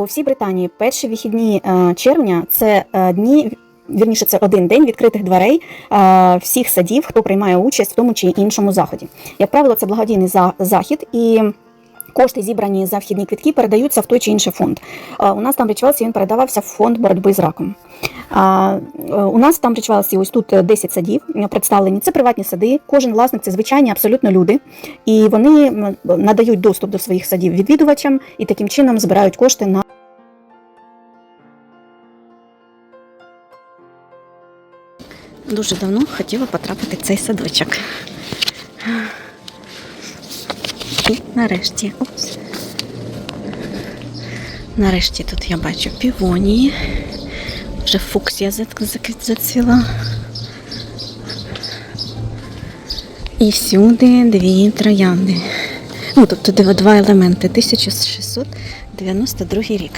По всій Британії перші вихідні е, червня це е, дні. Вірніше, це один день відкритих дверей а, всіх садів, хто приймає участь в тому чи іншому заході. Як правило, це благодійний за- захід, і кошти, зібрані за вхідні квітки, передаються в той чи інший фонд. А, У нас там Річвелсі він передавався в фонд боротьби з раком. Е, У нас там Річвелсі ось тут е, 10 садів е, представлені. Це приватні сади. Кожен власник це звичайні абсолютно люди, і вони надають доступ до своїх садів відвідувачам і таким чином збирають кошти на. Дуже давно хотіла потрапити в цей садочок. І нарешті. Опс. Нарешті тут я бачу півонії. Вже фуксія зацвіла. І всюди дві троянди. Ну, тобто два елементи. 1692 рік.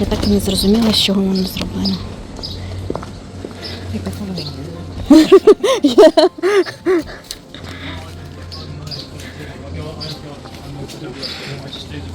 Я так і не зрозуміла, з чого воно зроблено.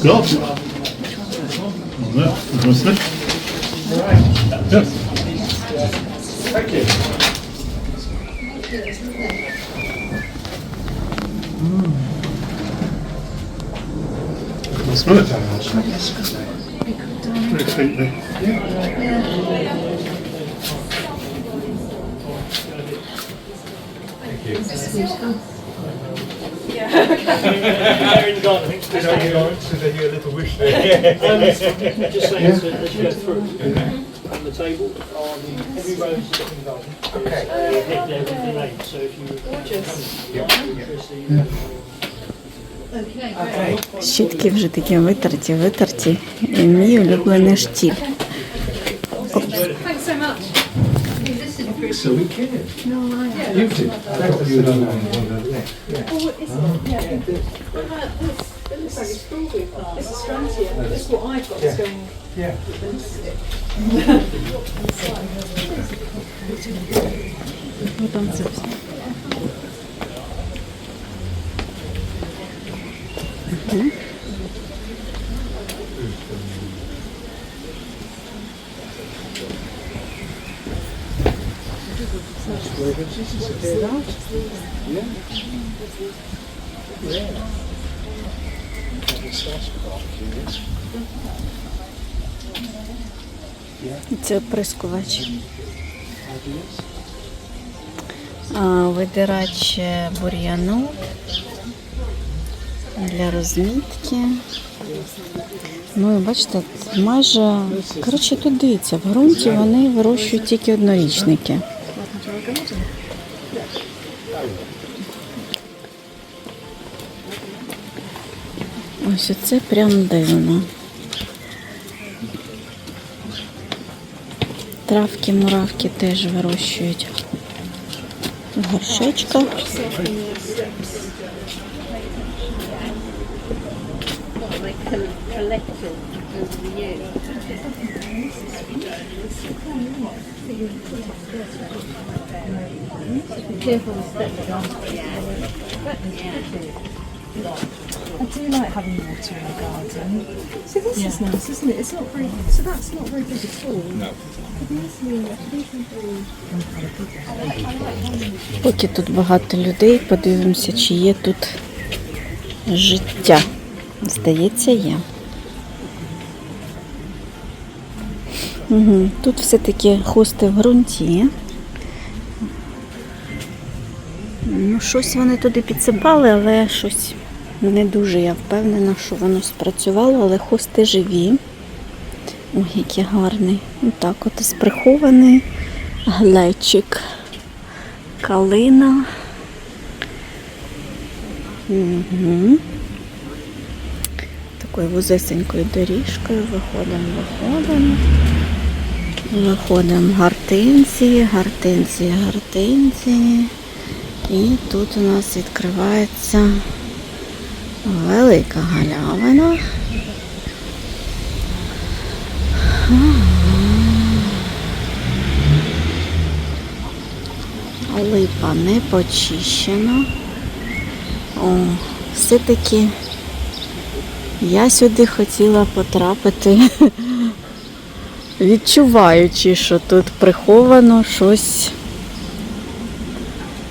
gloves. On there. Yes. Thank you. Mm. Can I smell it? Pretty. Yeah. Thank you. in the garden, I think. Just hang on. a little wish there. Um, just saying, so as you go through, on the table are the heavy roses in the garden. Okay. Uh, there with the name, so if you. Gorgeous. Yeah. Щітки вже такі витерті, витерті. І мій улюблений штіль. Thanks so much. So we can. No, I You did. You were don't know. Oh, what is it? Yeah. Uh, this, it looks like a strawberry plant. This is Strantia. This is what I've got. It's going. Yeah. це оприскувач. Видирач бур'яну для розмітки. Ну і бачите, майже, коротше, тут дивіться, в ґрунті вони вирощують тільки однорічники. Ось оце прям дивно. Травки, муравки теж вирощують в горшечках. I do like having water in the garden. So this is nice, isn't it? It's not very. So that's not very big at all. No. Поки тут багато людей, подивимося, чи є тут життя. Здається, є. Угу. Тут все-таки хости в ґрунті. Ну, Ну, щось вони туди підсипали, але щось не дуже я впевнена, що воно спрацювало, але хости живі. Ой, який гарний. Отак от сприхований глечик. Калина. Угу. Такою вузесенькою доріжкою виходимо, виходимо. Виходимо гартинці, гартинці, гартинці. І тут у нас відкривається велика галявина. Липа не почищена. О, все-таки я сюди хотіла потрапити, відчуваючи, що тут приховано щось,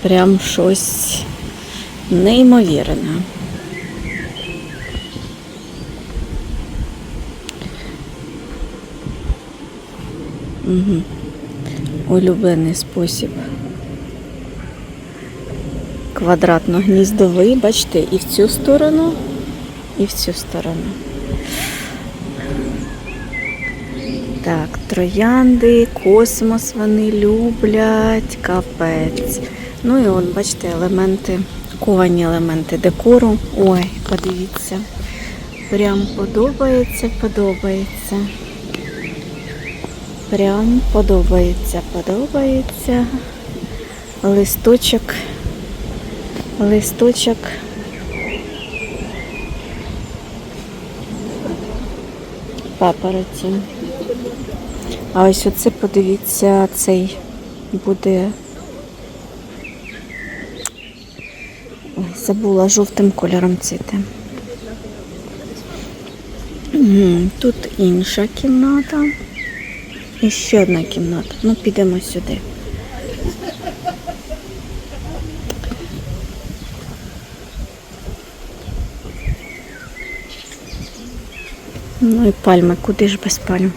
прям щось неймовірне. Угу. Улюблений спосіб. Квадратно-гніздовий, бачите, і в цю сторону, і в цю сторону. Так, троянди, космос вони люблять, капець. Ну і он, бачите, елементи, ковані елементи декору. Ой, подивіться. Прям подобається, подобається. Прям подобається, подобається. Листочок. Листочок. Папороті. А ось оце, подивіться, цей буде. Ой, забула жовтим кольором цвіте. Мгм, Тут інша кімната. І ще одна кімната. Ну, підемо сюди. Ну і пальми, куди ж без пальм?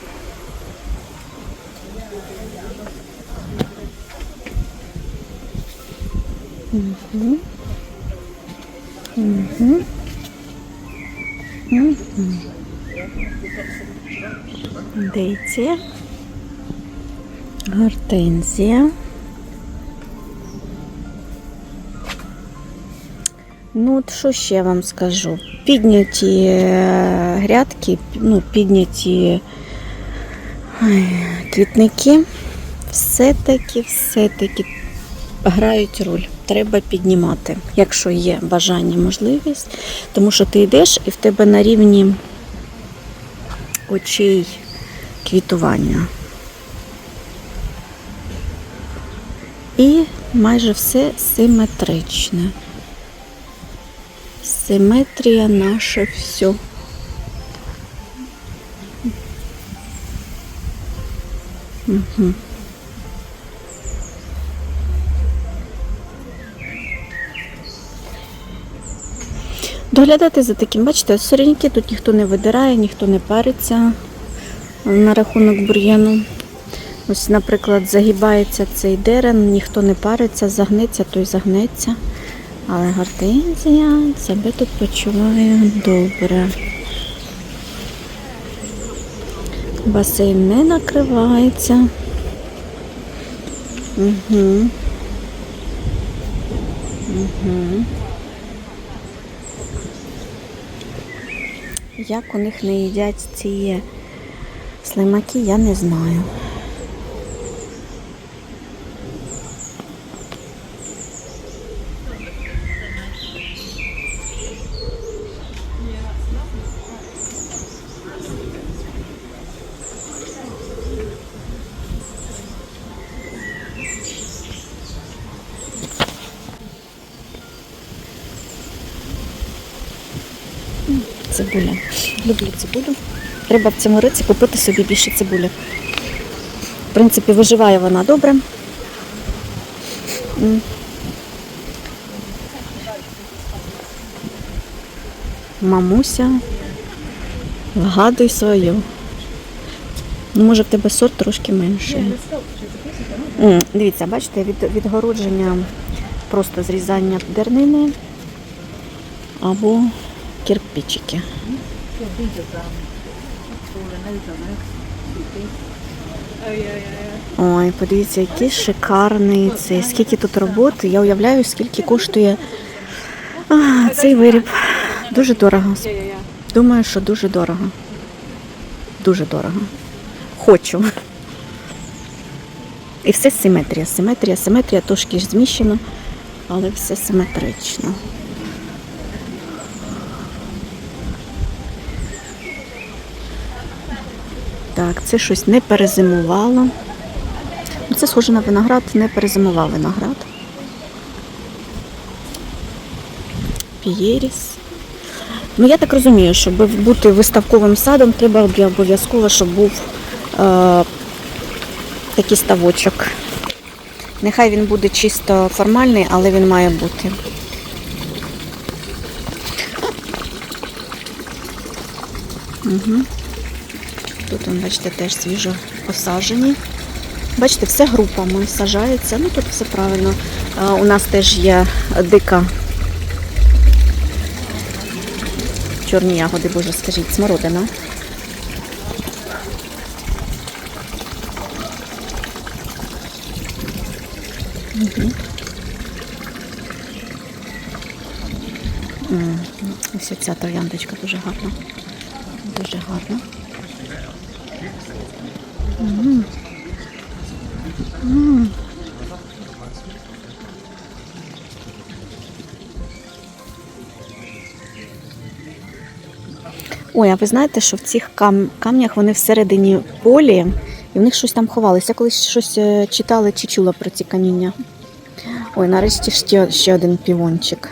Угу. Угу. Угу. Дейція. Гортензія. Ну, от що ще вам скажу? Підняті е, грядки, ну, підняті ой, квітники, все-таки, все-таки грають роль. Треба піднімати, якщо є бажання, можливість. Тому що ти йдеш і в тебе на рівні очей квітування. І майже все симетричне. Симетрія наше все. Угу. Доглядати за таким, бачите, соріньки тут ніхто не видирає, ніхто не париться на рахунок бур'яну. Ось, наприклад, загибається цей дерен, ніхто не париться, загнеться, той загнеться. Але гортензія себе тут почуває добре. Басейн не накривається. Угу. Угу. Як у них не їдять ці слимаки, я не знаю. Цибуля. Люблю цибулю. Треба в цьому році купити собі більше цибулі. В принципі, виживає вона добре. Мамуся, вгадуй свою. Ну, може, в тебе сорт трошки менший. Дивіться, бачите, від, відгородження просто зрізання дернини або кирпичики. Ой, подивіться, який шикарний цей. Скільки тут роботи. Я уявляю, скільки коштує а, цей виріб. Дуже дорого. Думаю, що дуже дорого. Дуже дорого. Хочу. І все симетрія. Симетрія, симетрія трошки ж зміщено, але все симетрично. Так, це щось не перезимувало. Ну, Це схоже на виноград, не перезимував виноград. Пієріс. Ну, я так розумію, щоб бути виставковим садом, треба обов'язково, щоб був е, такий ставочок. Нехай він буде чисто формальний, але він має бути. Угу. Тут, бачите, теж свіжо посаджені. Бачите, все групами сажається. Ну тут все правильно. У нас теж є дика чорні ягоди, боже, скажіть, смородина. М, Ось ця трояндочка дуже гарна. Дуже гарна. Ой, а ви знаєте, що в цих кам- камнях вони всередині полі, і в них щось там ховалося. Я колись щось е, читала чи чула про ці каміння. Ой, нарешті ще, ще один півончик.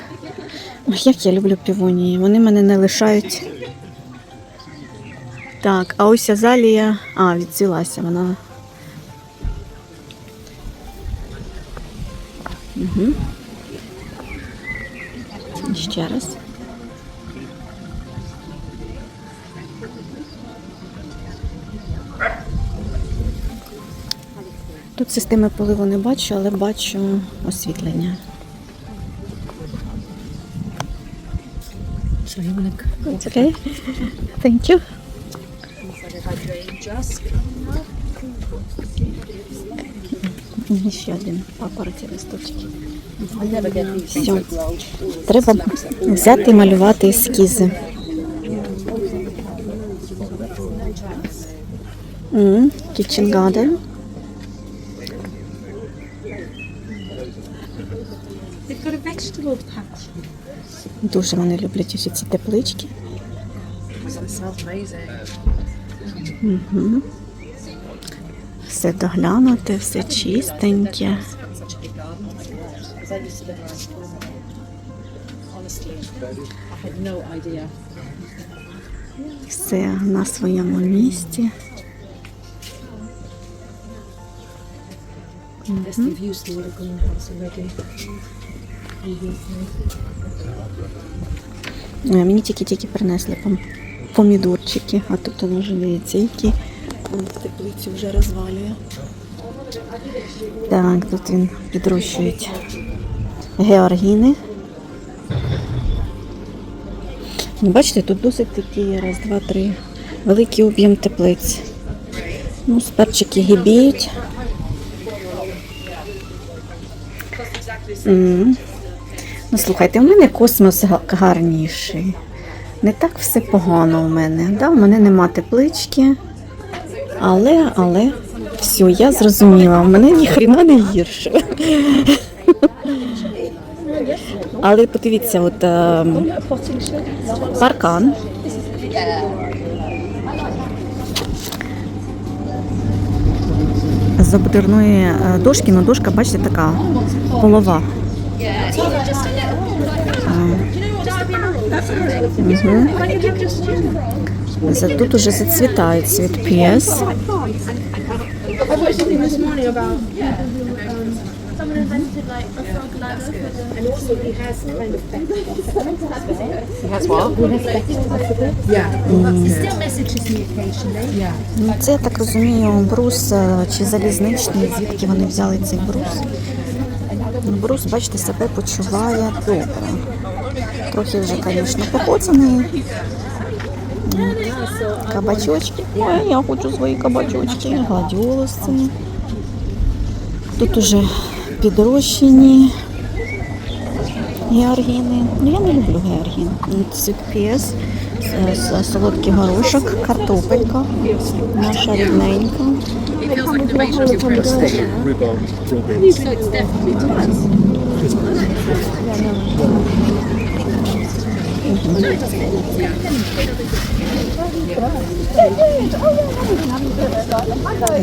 Ой, як я люблю півонії. Вони мене не лишають. Так, а ось азалія. А, відцвілася вона. Угу. Ще раз. Тут системи поливу не бачу, але бачу освітлення. It's okay. Thank you. І Ще один папороті листочки. Все. Треба взяти і малювати ескізи. Kitchen garden. Дуже вони люблять усі ці теплички. Угу. Все доглянуте, все чистеньке. Все на своєму місці. Ой, а мені тільки-тільки принесли помідорчики, а тут воно вже дивіться, які в теплицю вже розвалює. Так, тут він підрощують георгіни. Ну, Бачите, тут досить такі раз, два, три. Великий об'єм теплиць. Ну, сперчики гібіють. М. Ну, слухайте, у мене космос гарніший. Не так все погано у мене. Да? У мене нема теплички. Але, але, все, я зрозуміла, у мене ніхрена не гірше. Але подивіться, от ем, паркан. З обдирної е, дошки, ну дошка, бачите, така полова. Угу. Тут уже зацвітають цвіт п'єс. Um. Ну, це я так розумію, брус е, чи залізничний, звідки вони взяли цей брус. Брус, бачите, себе почуває добре. Трохи вже, звісно, походзаний. Кабачочки. Ой, я хочу свої кабачочки. Гладіолуси. Тут уже підрощені георгіни. Ну, я не люблю георгін. Цикпіс, солодкий горошок, картопелька, наша рідненька.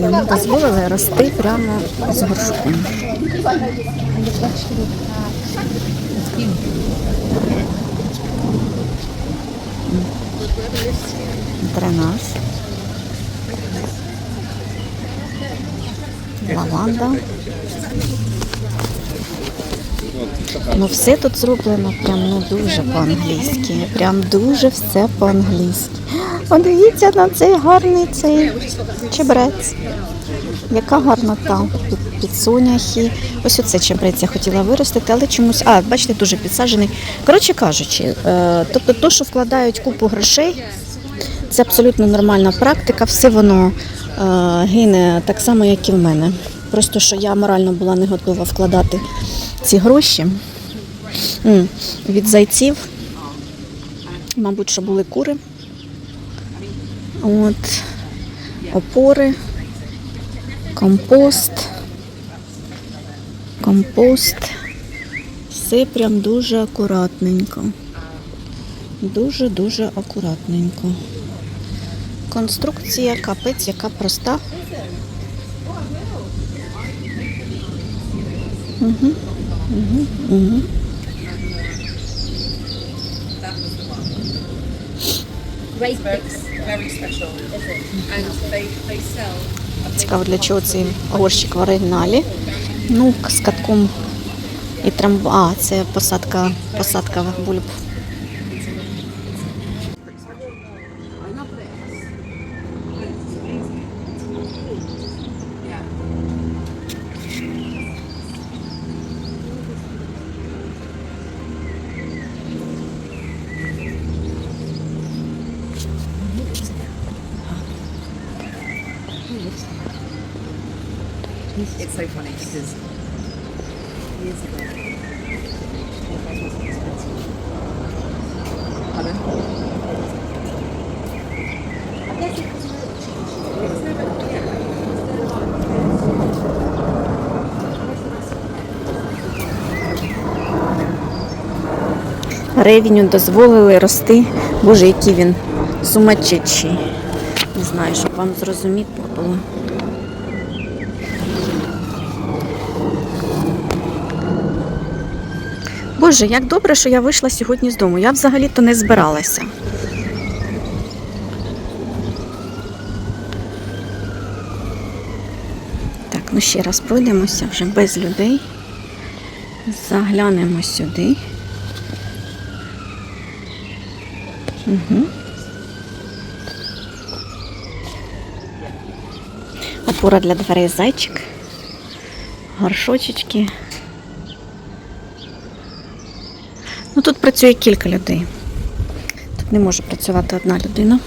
Йому дозволили рости прямо з горшком. Дренаж. Лаванда. Ну все тут зроблено прям ну дуже по-англійськи. Прям дуже все по-англійськи. Подивіться на цей гарний цей чебрець. Яка гарнота. Під, підсоняхи. Ось оце чебрець я хотіла виростити, але чомусь. А, бачите, дуже підсаджений. Коротше кажучи, е, тобто то, що вкладають купу грошей, це абсолютно нормальна практика, все воно е, гине так само, як і в мене. Просто що я морально була не готова вкладати ці гроші від зайців. Мабуть, що були кури. От, опори, компост, компост. Все прям дуже акуратненько. Дуже-дуже акуратненько. Конструкція капець, яка проста. Угу, угу, угу. Great bits. Very special. And they, they sell. Цікаво, для чого цей горщик в оригіналі. Ну, з катком і трамва. А, це посадка, посадка бульб. Ревіню дозволили рости. Боже, який він сумасшедший. Не знаю, щоб вам зрозуміти було. Боже, як добре, що я вийшла сьогодні з дому. Я взагалі-то не збиралася. Так, ну ще раз пройдемося вже без людей. Заглянемо сюди. Угу. Опора для дверей зайчик. Горшочечки. Ну тут працює кілька людей. Тут не може працювати одна людина,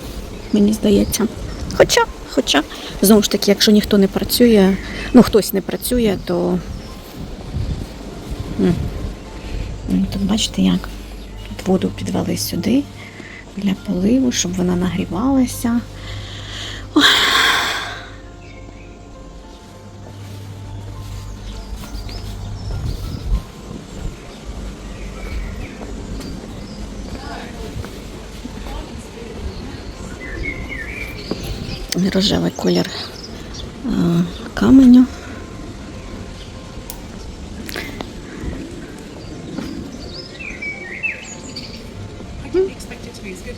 мені здається. Хоча, хоча, знову ж таки, якщо ніхто не працює, ну хтось не працює, то Ну, Тут бачите як? Тут воду підвели сюди для поливу, щоб вона нагрівалася. Ой. Рожевий колір They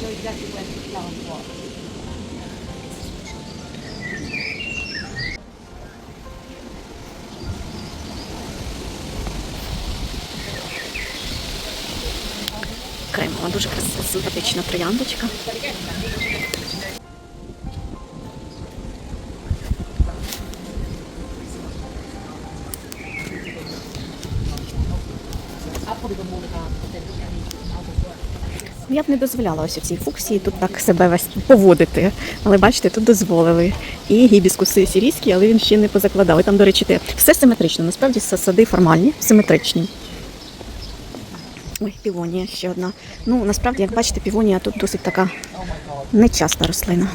know exactly where to tell them what. Крема, дуже симпатична трояндочка. Я б не дозволяла ось цій фуксії тут так себе поводити. Але бачите, тут дозволили. І гібіскуси сірійські, але він ще не позакладав. І там, до речі, те, все симетрично. Насправді сади формальні, симетричні. Ой, півонія ще одна. Ну, насправді, як бачите, півонія тут досить така нечаста рослина.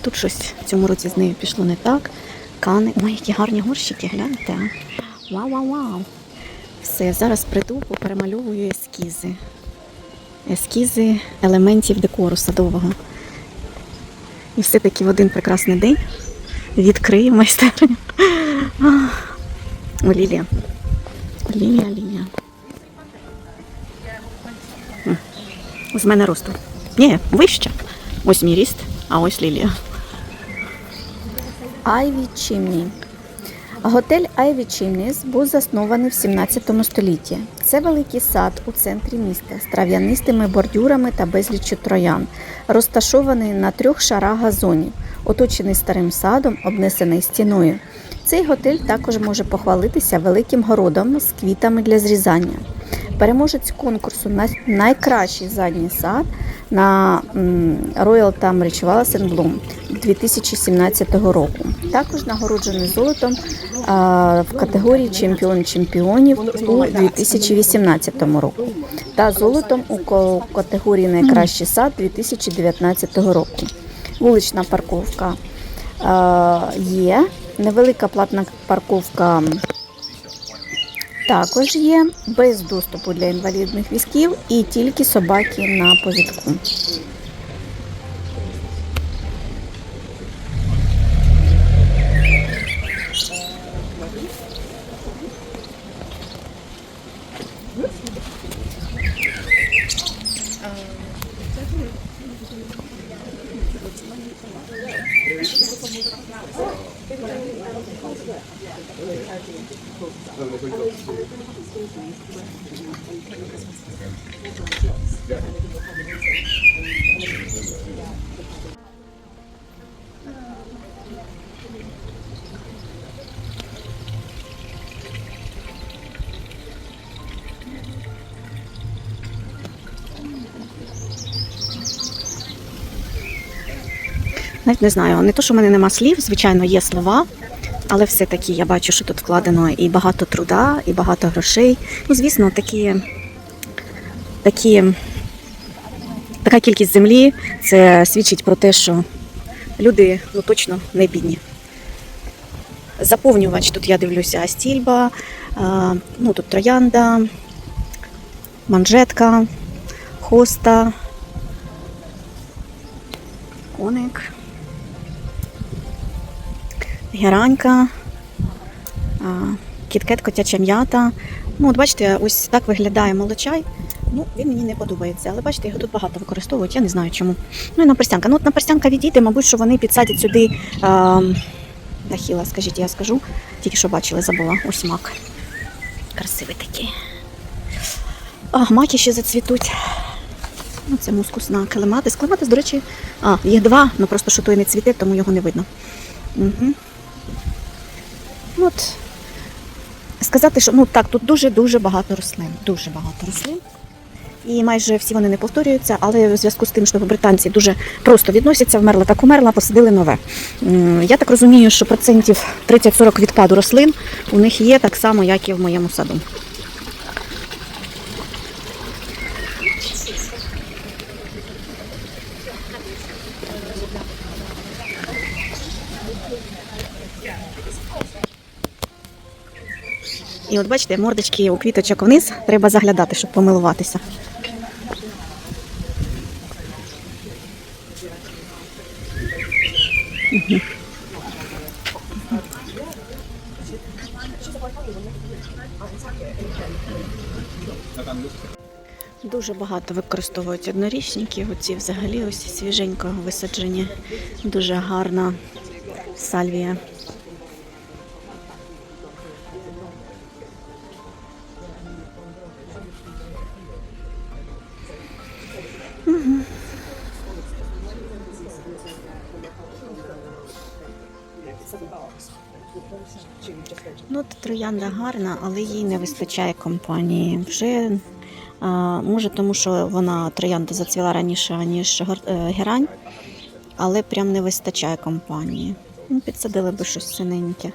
Тут щось в цьому році з нею пішло не так. Кани. Ой, які гарні горщики, гляньте. Вау-вау-вау. Все, зараз прийду, поперемальовую ескізи. Ескізи елементів декору садового. І все-таки в один прекрасний день відкрию майстерню. О, Лілія. Лілія, Лілія. З мене росту. Ні, вище. Ось мій ріст, а ось Лілія. Айві Чімні. Готель Айві Чімніс був заснований в 17 столітті. Це великий сад у центрі міста з трав'янистими бордюрами та безліччю троян, розташований на трьох шарах газонів, оточений старим садом, обнесений стіною. Цей готель також може похвалитися великим городом з квітами для зрізання. Переможець конкурсу на найкращий задній сад на Royal Tunbridge Wells Bloom 2017 року. Також нагороджений золотом в категорії чемпіон чемпіонів у 2018 року та золотом у категорії найкращий сад 2019 року. Вулична парковка є. Невелика платна парковка також є без доступу для інвалідних візків і тільки собаки на повідку. Навіть не знаю, не то, що в мене нема слів, звичайно, є слова, але все-таки я бачу, що тут вкладено і багато труда, і багато грошей. Ну, звісно, такі, такі, така кількість землі це свідчить про те, що люди ну, точно не бідні. Заповнювач тут я дивлюся стільба, ну тут троянда, манжетка, хоста, коник, геранька, кіткет котяча м'ята. Ну, от бачите, ось так виглядає молочай. Ну, він мені не подобається, але бачите, його тут багато використовують, я не знаю чому. Ну і наперстянка. Ну, от наперстянка відійде, мабуть, що вони підсадять сюди а, дахіла, скажіть, я скажу. Тільки що бачили, забула. Ось мак. Красивий такий. А, маки ще зацвітуть. Ну, це мускусна калематис. Калематис, до речі, а, їх два, ну просто що той не цвіте, тому його не видно. Угу. От. Сказати, що ну так, тут дуже-дуже багато рослин. Дуже багато рослин. І майже всі вони не повторюються, але в зв'язку з тим, що британці дуже просто відносяться, вмерла так умерла, посадили нове. Я так розумію, що процентів 30-40 відпаду рослин у них є так само, як і в моєму саду. І от бачите, мордочки у квіточок вниз, треба заглядати, щоб помилуватися. Дуже багато використовують однорічники. Оці взагалі ось свіженько висаджені. Дуже гарна сальвія. Троянда гарна, але їй не вистачає компанії. Вже а, може, тому що вона троянда зацвіла раніше, ніж е, герань, але прям не вистачає компанії. Ну, підсадили би щось синеньке.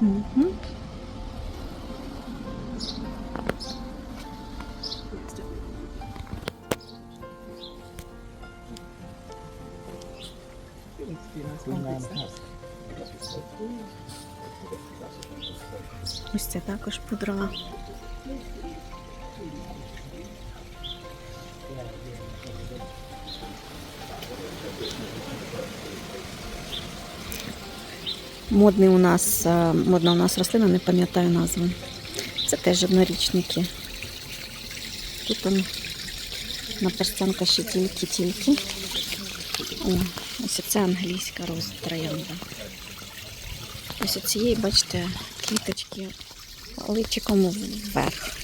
Мгм. Ось це також пудрова. Модний у нас, е, модна у нас рослина, не пам'ятаю назву. Це теж однорічники. Тут он наперстянка ще тільки-тільки. Ось це англійська роз троянда. Ось цієї, бачите, квіточки личиком вверх.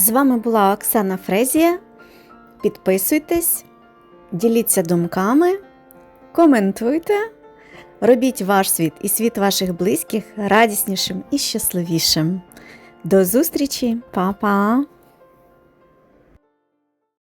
З вами була Оксана Фрезія. Підписуйтесь, діліться думками, коментуйте, робіть ваш світ і світ ваших близьких радіснішим і щасливішим. До зустрічі, Па-па!